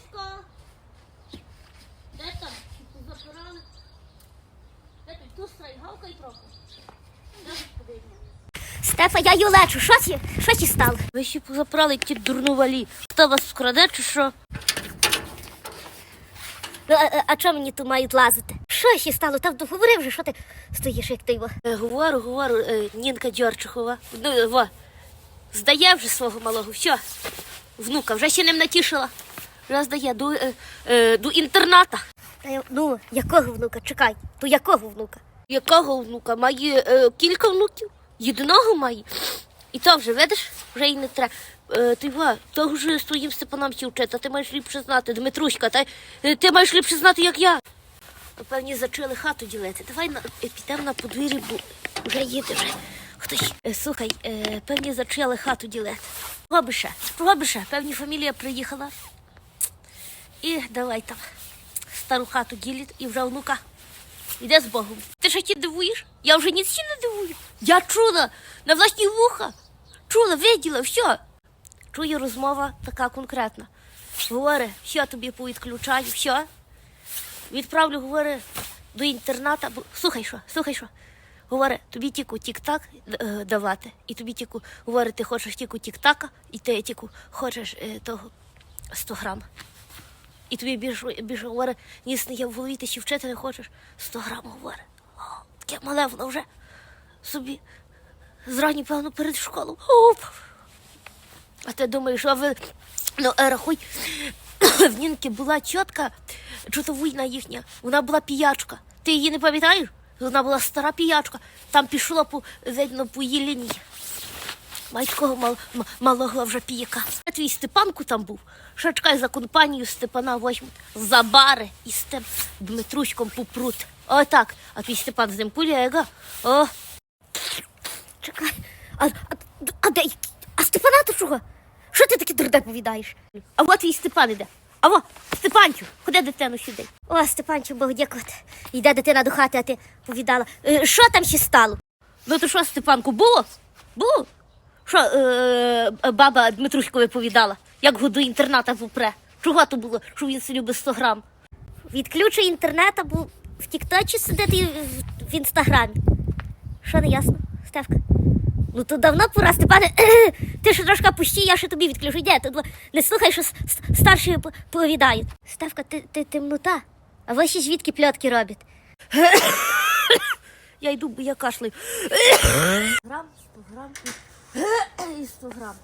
Стефуська. Де там? Чи Позапирали? Де тут тустрай, гавкай трохи. Де тут подивимося? Стефа, я її лечу. Що ці, що ці стало? Ви ще позапирали ті дурнувалі. Хто вас вкраде чи що? Ну, а, а, а чого мені тут мають лазити? Що ще стало? Там договори вже, що ти стоїш, як ти його? Е, Говорю, говорю, е, Нінка Дьорчихова. Ну, е, во, здає вже свого малого, все. Внука, вже ще ним натішила. Вже здає до, е, е, до інтерната. Та Ну, якого внука? Чекай, то якого внука? Якого внука? Має е, кілька внуків, єдиного має. І то вже, видиш, вже й не треба. Е, ти ва, то вже Степаном ще вчити, а ти маєш ліпше знати, Дмитруська, та е, ти маєш ліпше знати, як я. Певні зачали хату ділити. Давай на, е, підемо на подвір'я, бо вже їде вже. Хтось. Е, слухай, е, певні зачали хату ділити. Роби ще. Певні фамілія приїхала. І давай там стару хату ділить і вже внука. Іде з Богом. Ти що ті дивуєш? Я вже ні не дивую. Я чула на власні вуха. Чула, виділа, все. Чую розмова така конкретна. Говори, що тобі повідключаю, все. Відправлю, говори, до інтерната. Слухай що, слухай що. Говори, тобі тільки тік-так е, давати. І тобі тільки, говори, ти хочеш тільки тік-така, і ти тільки хочеш е, того 100 грам. І тобі більше, більше говорить, ніс не є в голові, ти ще вчити не хочеш. 100 грам говорить. О, таке мале воно вже собі зрані, певно, перед школою. Оп. А ти думаєш, а ви ну, е, рахуй, в Нінки була тітка, чутовуйна їхня, вона була піячка. Ти її не пам'ятаєш? Вона була стара піячка, там пішло по, видно, по її лінії. Батького мал, малого вже піяка. А твій Степанку там був. Що чекай за компанію Степана возьмуть за бари і з тим Дмитруськом попрут. О, так. А твій Степан з ним кулега. О, Чекай. А, а, а де? А Степана то чого? Що ти таке дурне повідаєш? а от твій Степан іде. А во, Степанчу, ходи дитину сюди. О, Степанчик, Бог дякувати. Йде дитина до хати, а ти повідала. Е, Що там ще стало? Ну то що, Степанку, було? Було? Що е, е, баба Дмитруськові повідала, як году інтерната попре? Чого то було, що він собі любить 100 грам? Відключи інтернет або в Тікточі сидити в, в інстаграмі. Що не ясно, Стевка? Ну то давно пора, Степане. Ти ще трошки пусті, я ще тобі відключу. Йде, тут не слухай, що старші повідають. Стевка, ти, ти темнота. А ви ще звідки пльотки роблять? Я йду, бо я кашляю. Грам, 100 грам і 100 грам.